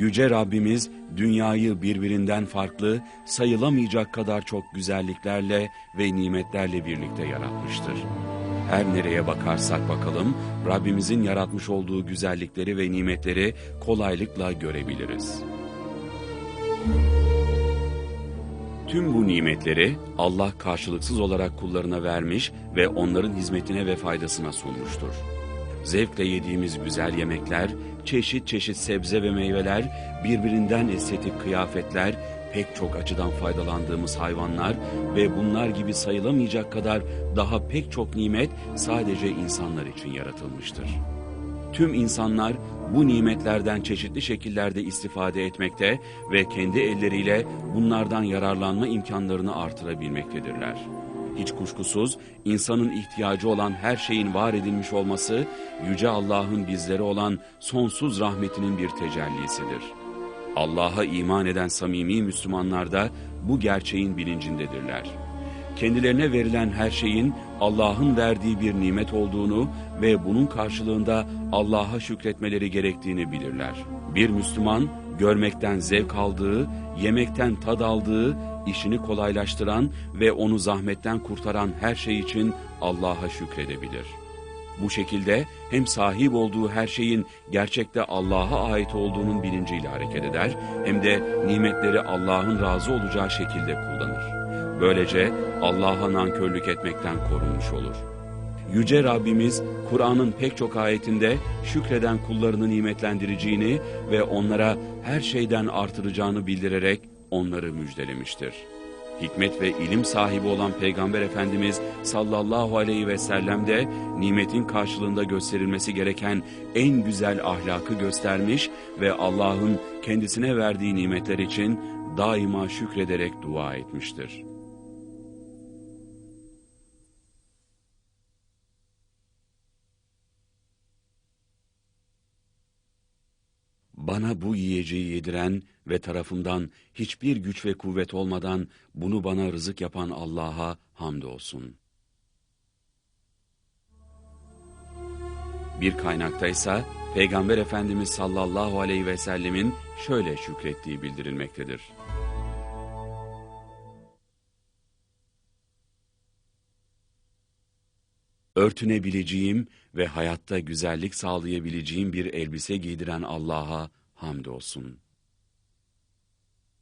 Yüce Rabbimiz dünyayı birbirinden farklı, sayılamayacak kadar çok güzelliklerle ve nimetlerle birlikte yaratmıştır. Her nereye bakarsak bakalım Rabbimizin yaratmış olduğu güzellikleri ve nimetleri kolaylıkla görebiliriz. Tüm bu nimetleri Allah karşılıksız olarak kullarına vermiş ve onların hizmetine ve faydasına sunmuştur. Zevkle yediğimiz güzel yemekler, çeşit çeşit sebze ve meyveler, birbirinden estetik kıyafetler, pek çok açıdan faydalandığımız hayvanlar ve bunlar gibi sayılamayacak kadar daha pek çok nimet sadece insanlar için yaratılmıştır. Tüm insanlar bu nimetlerden çeşitli şekillerde istifade etmekte ve kendi elleriyle bunlardan yararlanma imkanlarını artırabilmektedirler. Hiç kuşkusuz insanın ihtiyacı olan her şeyin var edilmiş olması Yüce Allah'ın bizlere olan sonsuz rahmetinin bir tecellisidir. Allah'a iman eden samimi Müslümanlar da bu gerçeğin bilincindedirler kendilerine verilen her şeyin Allah'ın verdiği bir nimet olduğunu ve bunun karşılığında Allah'a şükretmeleri gerektiğini bilirler. Bir Müslüman görmekten zevk aldığı, yemekten tad aldığı, işini kolaylaştıran ve onu zahmetten kurtaran her şey için Allah'a şükredebilir. Bu şekilde hem sahip olduğu her şeyin gerçekte Allah'a ait olduğunun bilinciyle hareket eder, hem de nimetleri Allah'ın razı olacağı şekilde kullanır. Böylece Allah'a nankörlük etmekten korunmuş olur. Yüce Rabbimiz Kur'an'ın pek çok ayetinde şükreden kullarını nimetlendireceğini ve onlara her şeyden artıracağını bildirerek onları müjdelemiştir. Hikmet ve ilim sahibi olan Peygamber Efendimiz sallallahu aleyhi ve sellem de nimetin karşılığında gösterilmesi gereken en güzel ahlakı göstermiş ve Allah'ın kendisine verdiği nimetler için daima şükrederek dua etmiştir. Bana bu yiyeceği yediren ve tarafından hiçbir güç ve kuvvet olmadan bunu bana rızık yapan Allah'a hamdolsun. Bir kaynakta ise Peygamber Efendimiz sallallahu aleyhi ve sellemin şöyle şükrettiği bildirilmektedir. Örtünebileceğim ve hayatta güzellik sağlayabileceğim bir elbise giydiren Allah'a hamdolsun.''